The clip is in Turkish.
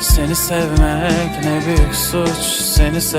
Seni sevmek ne büyük suç Seni sev